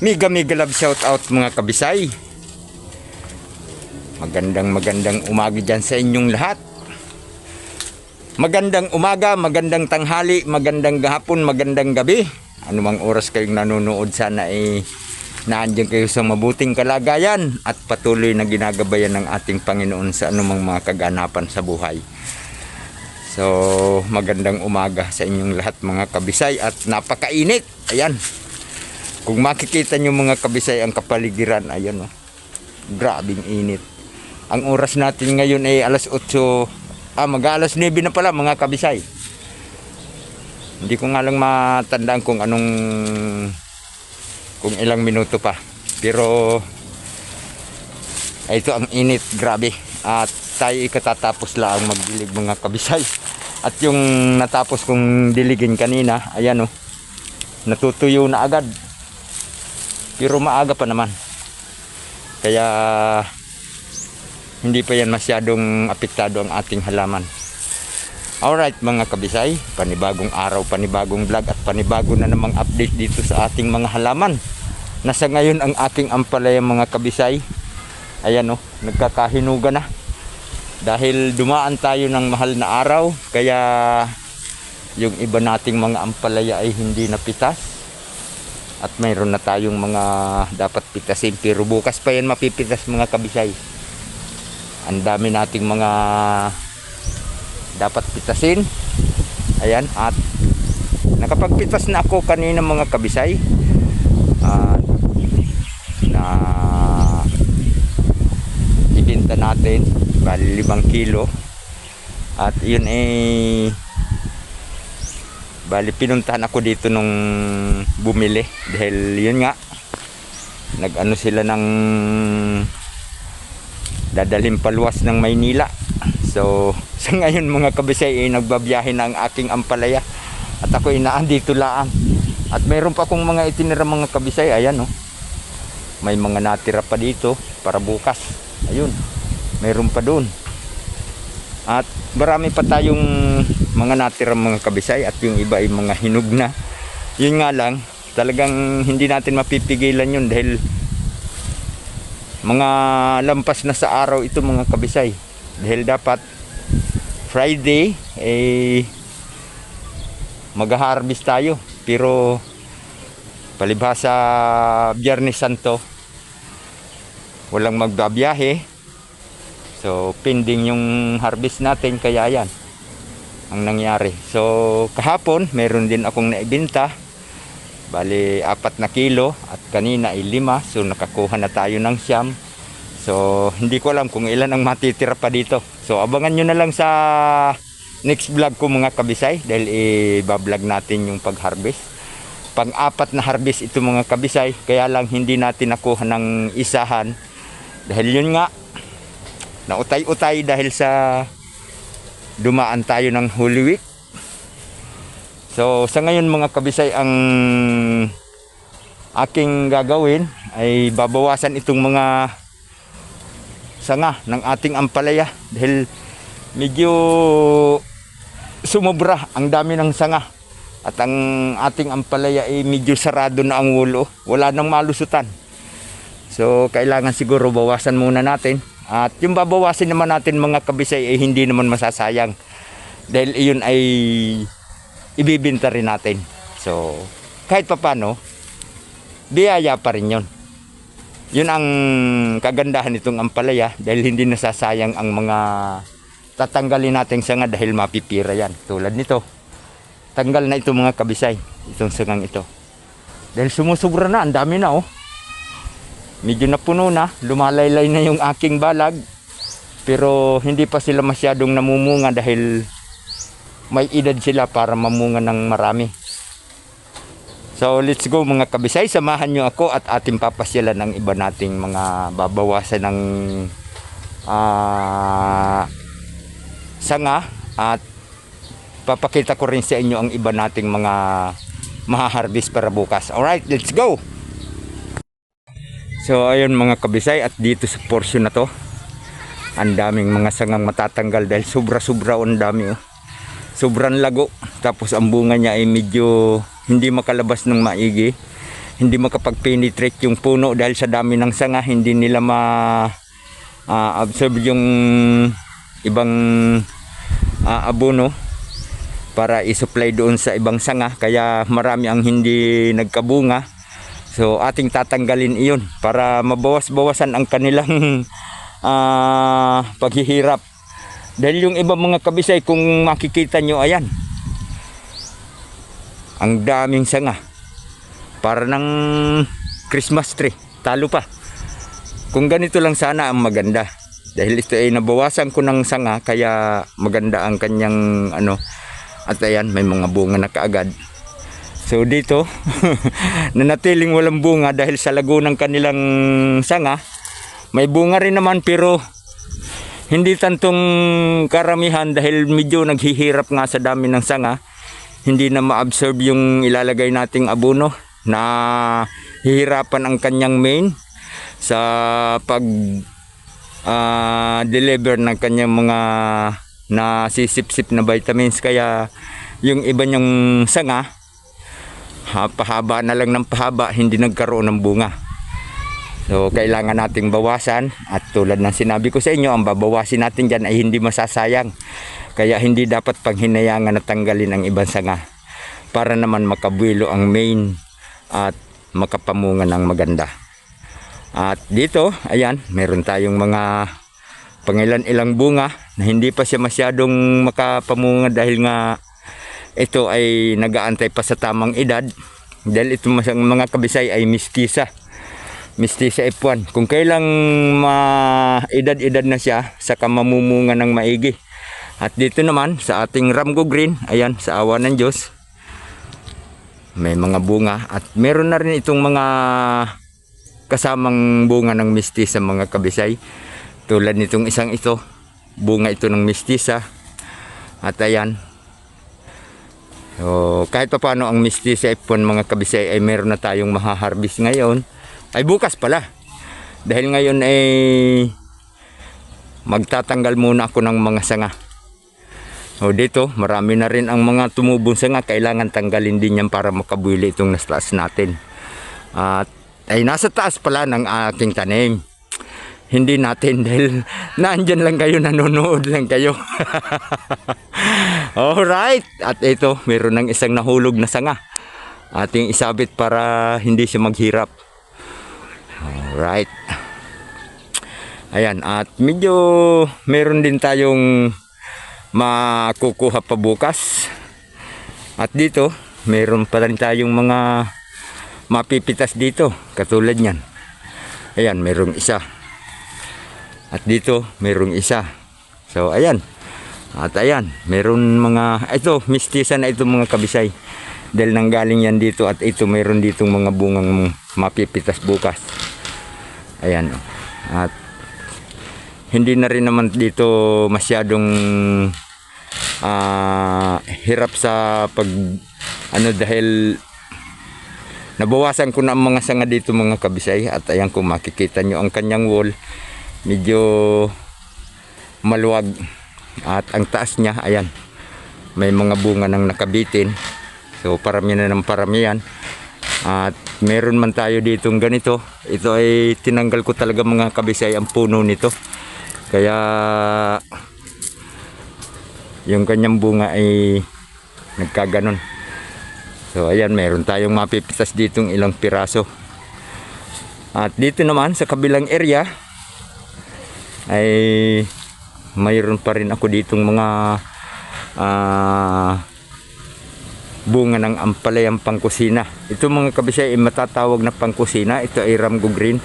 Mega mega love shout out mga kabisay. Magandang magandang umaga dyan sa inyong lahat. Magandang umaga, magandang tanghali, magandang gahapon, magandang gabi. Ano mang oras kayong nanonood sana eh naandyan kayo sa mabuting kalagayan at patuloy na ginagabayan ng ating Panginoon sa anumang mga kaganapan sa buhay. So, magandang umaga sa inyong lahat mga kabisay at napakainit. Ayan. Kung makikita nyo mga kabisay ang kapaligiran, ayan oh. Grabing init. Ang oras natin ngayon ay alas 8, ah mag alas 9 na pala mga kabisay. Hindi ko nga lang matandaan kung anong kung ilang minuto pa. Pero ito ang init, grabe. At tayo ikatatapos lang magdilig mga kabisay. At yung natapos kong diligin kanina, ayan oh, natutuyo na agad. Pero maaga pa naman. Kaya hindi pa yan masyadong apektado ang ating halaman. Alright mga kabisay, panibagong araw, panibagong vlog at panibago na namang update dito sa ating mga halaman. Nasa ngayon ang aking ampalaya mga kabisay. Ayan o, nagkakahinuga na. Dahil dumaan tayo ng mahal na araw, kaya yung iba nating mga ampalaya ay hindi napitas. At mayroon na tayong mga dapat pitasin, pero bukas pa yan mapipitas mga kabisay. Ang dami nating mga dapat pitasin. Ayan, at nakapagpitas na ako kanina mga kabisay. At na ibenta natin bali 5 kilo at yun eh bali pinuntahan ako dito nung bumili. Dahil yun nga nag ano sila ng dadalhin paluwas ng Maynila. So sa ngayon mga kabisay eh, nagbabiyahe na ang aking ampalaya. At ako inaandito lang at mayroon pa akong mga itinira mga kabisay. Ayan oh. May mga natira pa dito para bukas. Ayun mayroon pa doon at marami pa tayong mga natira mga kabisay at yung iba ay mga hinug na. Yun nga lang talagang hindi natin mapipigilan yun dahil mga lampas na sa araw ito mga kabisay. Dahil dapat Friday eh mag-harvest tayo. Pero palibhasa Biyernes Santo walang magbabiyahe so pending yung harvest natin kaya yan ang nangyari. So kahapon meron din akong naibenta bali apat na kilo at kanina ay lima. So nakakuha na tayo ng siyam. So hindi ko alam kung ilan ang matitira pa dito. So abangan nyo na lang sa next vlog ko mga kabisay dahil i-vlog natin yung pag-harvest. Pang-apat na harvest ito mga kabisay. Kaya lang hindi natin nakuha ng isahan. Dahil yun nga nautay-utay dahil sa dumaan tayo ng Holy Week. So sa ngayon mga kabisay ang aking gagawin ay babawasan itong mga sanga ng ating ampalaya dahil medyo sumobra ang dami ng sanga at ang ating ampalaya ay medyo sarado na ang wulo wala nang malusutan. So kailangan siguro bawasan muna natin at yung babawasin naman natin mga kabisay ay hindi naman masasayang. Dahil iyon ay ibibinta rin natin. So kahit papano biyaya pa rin yun. Yun ang kagandahan nitong ampalaya dahil hindi nasasayang ang mga tatanggalin natin sanga dahil mapipira yan. Tulad nito. Tanggal na ito mga kabisay itong sangang ito. Dahil sumusubra na ang dami na oh medyo napuno na lumalaylay na yung aking balag pero hindi pa sila masyadong namumunga dahil may edad sila para mamunga ng marami so let's go mga kabisay samahan nyo ako at ating papasyalan ng iba nating mga babawasan ng ah sanga at papakita ko rin sa inyo ang iba nating mga mahaharvest para bukas. Alright, let's go! So ayun mga kabisay at dito sa portion na to ang daming mga sangang matatanggal dahil sobra-sobra ang dami oh. Sobrang lago. Tapos ang bunga niya ay medyo hindi makalabas ng maigi. Hindi makapag-penetrate yung puno dahil sa dami ng sanga, hindi nila ma ah, absorb yung ibang ah, abono para i-supply doon sa ibang sanga. Kaya marami ang hindi nagkabunga so ating tatanggalin iyon para mabawas-bawasan ang kanilang ah, paghihirap. Dahil yung ibang mga kabisay kung makikita nyo ayan. Ang daming sanga. Para ng Christmas tree. Talo pa. Kung ganito lang sana ang maganda. Dahil ito ay nabawasan ko ng sanga kaya maganda ang kanyang ano. At ayan may mga bunga na kaagad so dito nanatiling walang bunga dahil sa lago ng kanilang sanga. May bunga rin naman pero hindi tantong karamihan dahil medyo naghihirap nga sa dami ng sanga. Hindi na ma-absorb yung ilalagay nating abono. Na hihirapan ang kanyang main sa pag ah, deliver ng kanyang mga nasisip-sip na vitamins. Kaya yung iba niyang sanga pahaba na lang ng pahaba hindi nagkaroon ng bunga. So kailangan nating bawasan. At tulad ng sinabi ko sa inyo ang babawasin natin dyan ay hindi masasayang. Kaya hindi dapat panghinayangan na tanggalin ang ibang sanga para naman makabuelo ang main at makapamunga ng maganda. At dito, ayan, meron tayong mga pangilan-ilang bunga na hindi pa siya masyadong makapamunga dahil nga ito ay nagaantay pa sa tamang edad. Dahil ito mga kabisay ay mistisa. Mistisa F1. Kung kailang ma-edad-edad na siya, saka mamumunga ng maigi. At dito naman, sa ating Ramgo Green, ayan, sa awa ng Diyos, may mga bunga. At meron na rin itong mga kasamang bunga ng mistisa mga kabisay tulad nitong isang ito bunga ito ng mistisa at ayan so, kahit pa paano ang mistisa ipon mga kabisay ay meron na tayong mahaharbis ngayon. Ay bukas pala. Dahil ngayon ay magtatanggal muna ako ng mga sanga. O dito marami na rin ang mga tumubong sanga. Kailangan tanggalin din yan para makabuili itong nastaas natin. At ay nasa taas pala ng aking tanim. Hindi natin dahil naandyan lang kayo, nanonood lang kayo. Alright. At ito, meron ng isang nahulog na sanga. Ating isabit para hindi siya maghirap. Alright. Ayan, at medyo meron din tayong makukuha pa bukas. At dito, meron pa rin tayong mga mapipitas dito katulad niyan ayan merong isa at dito merong isa so ayan at ayan meron mga ito mistisa na ito mga kabisay. Dahil nanggaling yan dito at ito meron ditong mga bungang mapipitas bukas. Ayan oh. at hindi na rin naman dito masyadong ah, hirap sa pag ano dahil Nabawasan ko na ang mga sanga dito mga kabisay. At ayan kung makikita nyo ang kanyang wall medyo maluwag at ang taas niya ayan may mga bunga nang nakabitin. So parami na ng parami yan. At meron man tayo ditong ganito ito ay tinanggal ko talaga mga kabisay ang puno nito. Kaya yung kanyang bunga ay nagkaganon. So ayan, meron tayong mapipitas ditong ilang piraso. At dito naman sa kabilang area ay mayroon pa rin ako ditong mga ah, bunga ng ampalayang pangkusina. Ito mga kabisay ay matatawag na pangkusina. Ito ay Ramgo Green.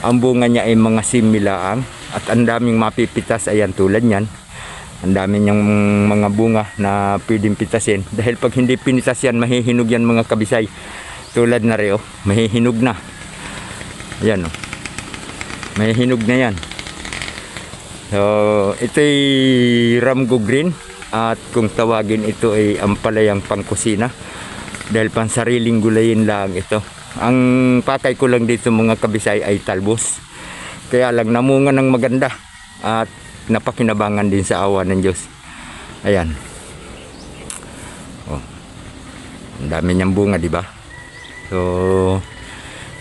Ang bunga niya ay mga similaang at ang daming mapipitas. Ayan tulad niyan. Ang dami niyang mga bunga na pwedeng pitasin. Dahil pag hindi pinitas yan mahihinog yan mga kabisay. Tulad na rin oh mahihinog na. Ayan oh. Mahihinog na yan so ito'y ramgo green at kung tawagin ito ay ampalayang pangkusina dahil pansariling gulayin lang ito ang pakay ko lang dito mga kabisay ay talbos kaya lang namunga ng maganda at napakinabangan din sa awa ng Diyos. Ayan. Oh. Ang dami niyang bunga, di ba? So,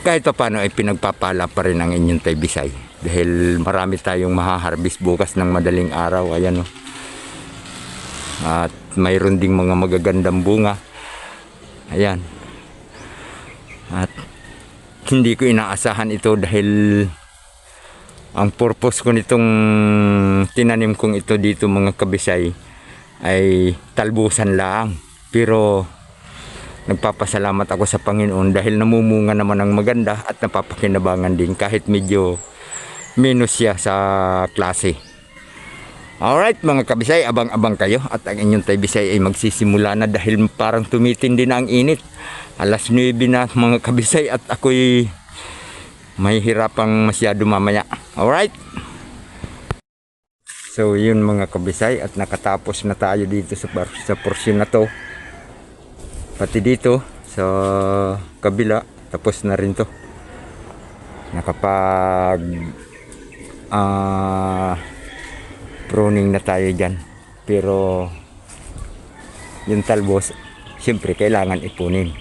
kahit pa paano ay pinagpapala pa rin ang inyong Taybisay. Dahil marami tayong mahaharbis bukas ng madaling araw. Ayan o. At mayroon ding mga magagandang bunga. Ayan. At hindi ko inaasahan ito dahil ang purpose ko nitong tinanim kong ito dito mga kabisay ay talbusan lang. Pero nagpapasalamat ako sa Panginoon dahil namumunga naman ng maganda at napapakinabangan din kahit medyo minus siya sa klase. Alright mga kabisay, abang-abang kayo at ang inyong taybisay ay magsisimula na dahil parang tumitindi na ang init. Alas 9 na mga kabisay at ako'y may hirapang masyado mamaya. Alright? So yun mga kabisay at nakatapos na tayo dito sa, sa portion na to. Pati dito sa kabila tapos na rin to. Nakapag ah pruning na tayo dyan. Pero yung talbos, siyempre kailangan ipunin.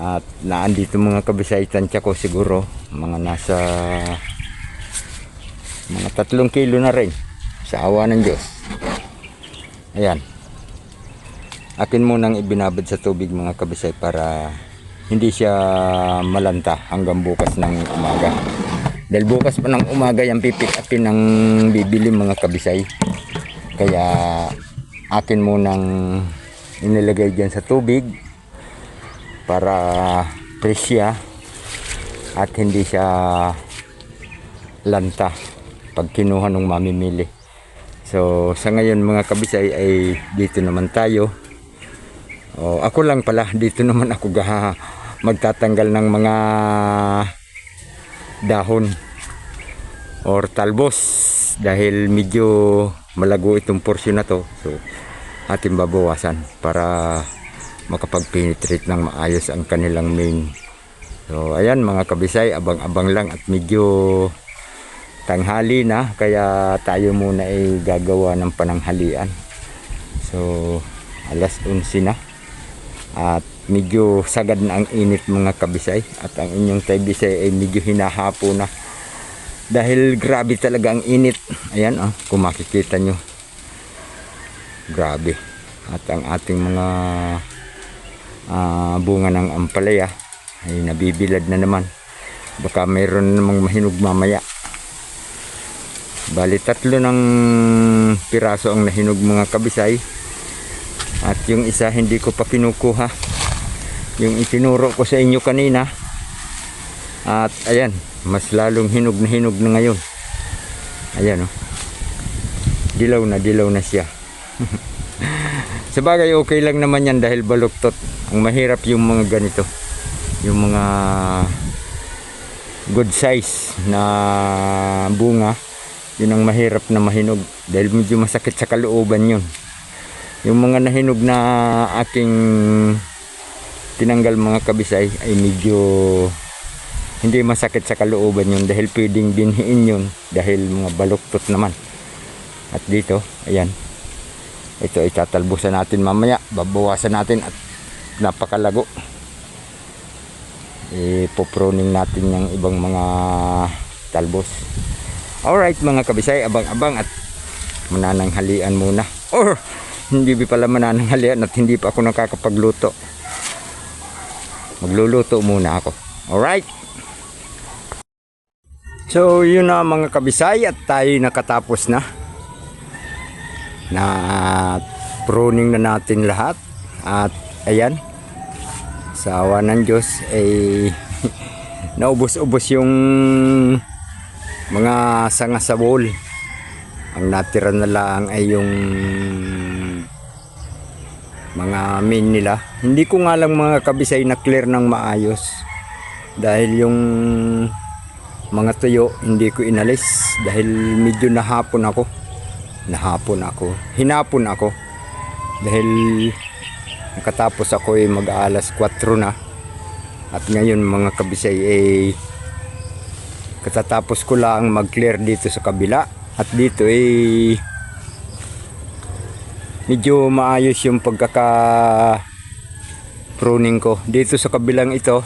At naandito mga kabisay tansya ko siguro mga nasa mga tatlong kilo na rin sa awa ng Diyos. Ayan. Akin munang ibinabad sa tubig mga kabisay para hindi siya malanta hanggang bukas ng umaga. Dahil bukas pa ng umaga yung pipick upin ng bibili mga kabisay. Kaya akin munang inilagay dyan sa tubig para presya at hindi siya lanta pag kinuha ng mamimili. So sa ngayon mga kabisay ay dito naman tayo. O, ako lang pala dito naman ako gaha magtatanggal ng mga dahon or talbos dahil medyo malago itong portion na to. So ating babawasan para makapag-penetrate ng maayos ang kanilang main. So ayan mga kabisay, abang-abang lang at medyo tanghali na kaya tayo muna ay gagawa ng pananghalian. So alas 11 na at medyo sagad na ang init mga kabisay. At ang inyong taybisay ay medyo hinahapo na. Dahil grabe talaga ang init. Ayan oh, kung makikita nyo. Grabe. At ang ating mga ah, bunga ng ampalaya ay nabibilad na naman. Baka mayroon namang mahinog mamaya. Bali tatlo ng piraso ang nahinog mga kabisay. At yung isa hindi ko pa kinukuha yung itinuro ko sa inyo kanina. At ayan mas lalong hinog na hinog na ngayon. Ayan oh. Dilaw na dilaw na siya. Sa bagay okay lang naman yan dahil baluktot. Ang mahirap yung mga ganito. Yung mga good size na bunga yun ang mahirap na mahinog dahil medyo masakit sa kalooban yun. Yung mga nahinog na aking tinanggal mga kabisay ay medyo hindi masakit sa kalooban yun dahil pwedeng binhiin yun dahil mga baluktot naman. At dito ayan. Ito ay tatalbusan natin mamaya. Babawasan natin at napakalago. Ipoproning natin yung ibang mga talbos. Alright mga kabisay abang abang at manananghalian muna. Or hindi pa pala manananghalian at hindi pa ako nakakapagluto magluluto muna ako. Alright? So yun na mga kabisay at tayo nakatapos na. Na pruning na natin lahat. At ayan. Sa awa ng Diyos ay naubos-ubos yung mga sanga sa bowl. Ang natira na lang ay yung mga main nila. Hindi ko nga lang mga kabisay na clear ng maayos. Dahil yung mga tuyo hindi ko inalis. Dahil medyo nahapon ako. Nahapon ako. Hinapon ako. Dahil nakatapos ako ay mag alas 4 na. At ngayon mga kabisay ay katatapos ko lang mag clear dito sa kabila. At dito ay medyo maayos yung pagkaka pruning ko dito sa kabilang ito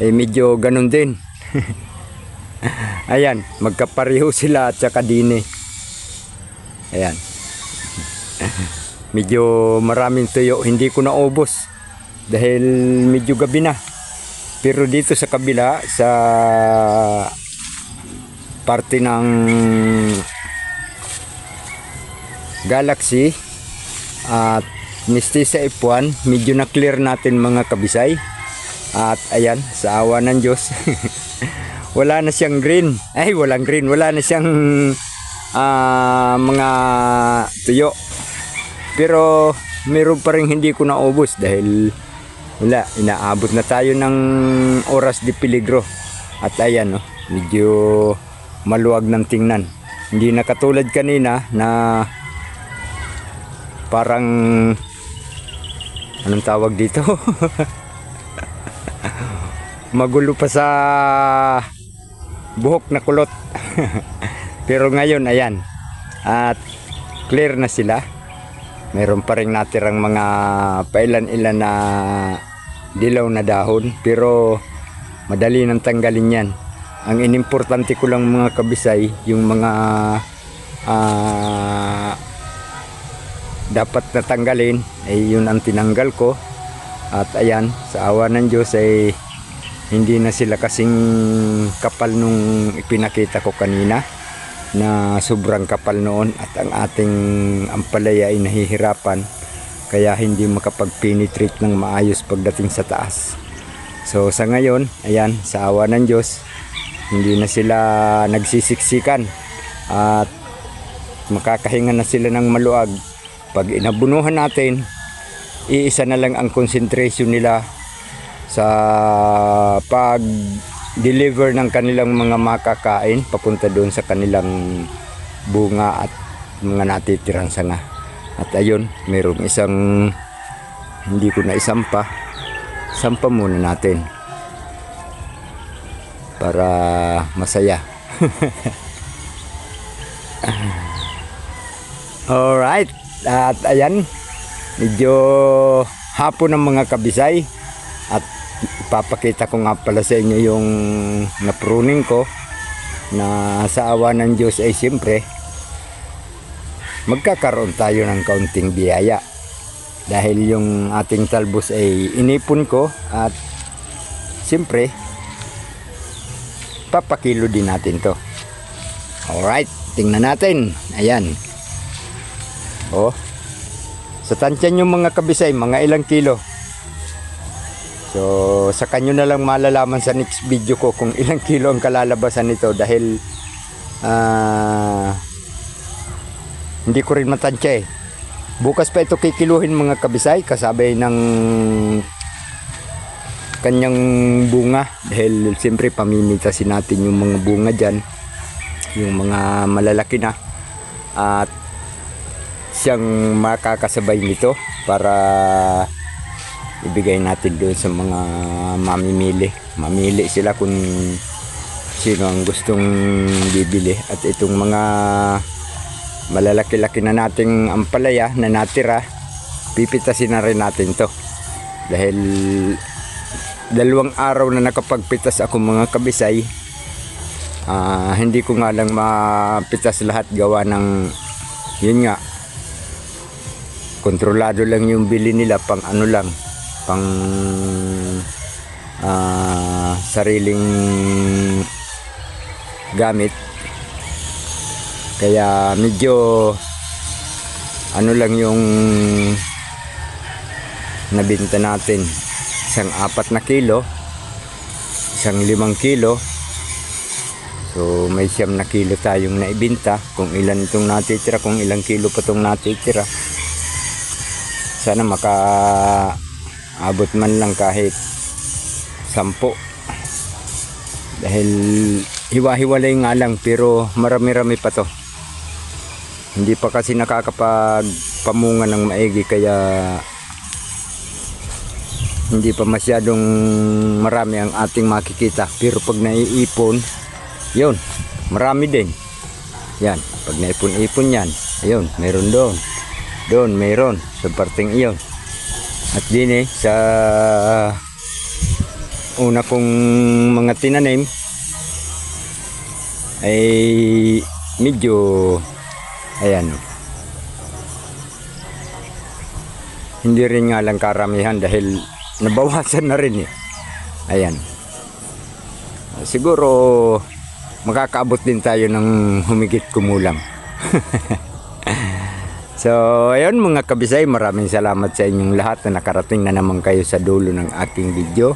eh medyo ganun din. Ayan, magkapareho sila at saka dini. Ayan. medyo maraming tuyo, hindi ko naubos dahil medyo gabi na. Pero dito sa kabila, sa parte ng Galaxy at Mistisa F1, medyo na clear natin mga kabisay. At ayan, sa awa ng Diyos, wala na siyang green. Ay, walang green. Wala na siyang ah, mga tuyo. Pero meron pa rin hindi ko naubos dahil wala, inaabot na tayo ng oras di peligro. At ayan, no, medyo maluwag ng tingnan. Hindi na katulad kanina na parang anong tawag dito? Magulo pa sa buhok na kulot. Pero ngayon, ayan. At clear na sila. Meron pa rin natirang mga pailan-ilan na dilaw na dahon. Pero madali nang tanggalin yan. Ang inimportante ko lang mga kabisay, yung mga ah, dapat natanggalin ay yun ang tinanggal ko. At ayan, sa awa ng Diyos ay hindi na sila kasing kapal nung ipinakita ko kanina na sobrang kapal noon at ang ating ampalaya ay nahihirapan kaya hindi makapag-penetrate ng maayos pagdating sa taas. So sa ngayon, ayan, sa awa ng Diyos, hindi na sila nagsisiksikan at makakahinga na sila ng maluag. Pag inabunuhan natin, iisa na lang ang concentration nila sa pag deliver ng kanilang mga makakain papunta doon sa kanilang bunga at mga natitirang sanga. At ayun, mayroong isang hindi ko na isampa. Sampa muna natin para masaya. Alright, at ayan, medyo hapon ng mga kabisay. At ipapakita ko nga pala sa inyo yung napruning ko na sa awa ng Diyos ay siyempre magkakaroon tayo ng kaunting biyaya. Dahil yung ating talbos ay inipon ko at siyempre papakilo din natin to. Alright tingnan natin. Ayan oh. Sa tansyan yung mga kabisay mga ilang kilo. So, sa kanyo na lang malalaman sa next video ko kung ilang kilo ang kalalabasan nito dahil ah, hindi ko rin matansya eh. Bukas pa ito kikiluhin mga kabisay kasabay ng kanyang bunga dahil siyempre pamimitasin natin yung mga bunga dyan yung mga malalaki na. At siyang makakasabay nito para ibigay natin doon sa mga mamimili. Mamili sila kung sino ang gustong bibili. At itong mga malalaki-laki na nating ampalaya na natira, pipitasin na rin natin to. Dahil dalawang araw na nakapagpitas ako mga kabisay, ah, hindi ko nga lang mapitas lahat gawa ng yun nga kontrolado lang yung bili nila pang ano lang pang ah, sariling gamit. Kaya medyo ano lang yung nabinta natin. Isang apat na kilo isang limang kilo. So may siyam na kilo tayong naibinta. Kung ilan itong natitira kung ilang kilo pa itong natitira sana maka abot man lang kahit sampo. Dahil hiwa-hiwalay nga lang pero marami-rami pa to. Hindi pa kasi nakakapag pamunga ng maigi kaya hindi pa masyadong marami ang ating makikita. Pero pag naiipon yun marami din. Yan pag naipon-ipon yan ayun meron doon doon meron sa parteng iyon. At din eh sa una kong mga tinanim ay medyo ayan. Hindi rin nga lang karamihan dahil nabawasan na rin eh. Ayan. Siguro makakaabot din tayo ng humigit kumulang So, ayun mga kabisay, maraming salamat sa inyong lahat na nakarating na naman kayo sa dulo ng aking video.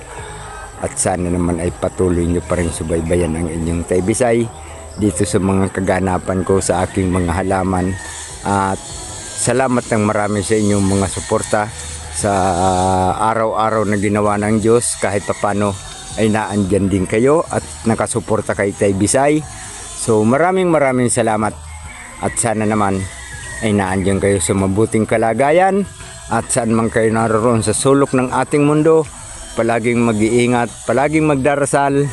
At sana naman ay patuloy nyo pa rin subaybayan ang inyong taybisay dito sa mga kaganapan ko sa aking mga halaman. At salamat ng marami sa inyong mga suporta sa araw-araw na ginawa ng Diyos kahit papano ay naandyan din kayo at nakasuporta kay Taybisay. So maraming maraming salamat at sana naman ay naandyan kayo sa mabuting kalagayan at saan man kayo naroon sa sulok ng ating mundo palaging mag-iingat, palaging magdarasal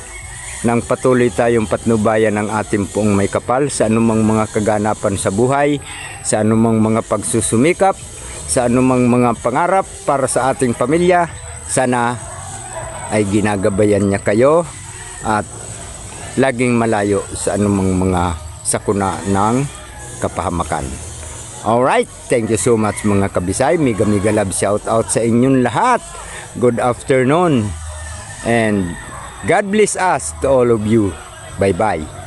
nang patuloy tayong patnubayan ng ating poong may kapal sa anumang mga kaganapan sa buhay, sa anumang mga pagsusumikap, sa anumang mga pangarap para sa ating pamilya. Sana ay ginagabayan niya kayo at laging malayo sa anumang mga sakuna ng kapahamakan. Alright, thank you so much mga kabisay. Mega mega love shout out sa inyong lahat. Good afternoon. And God bless us to all of you. Bye bye.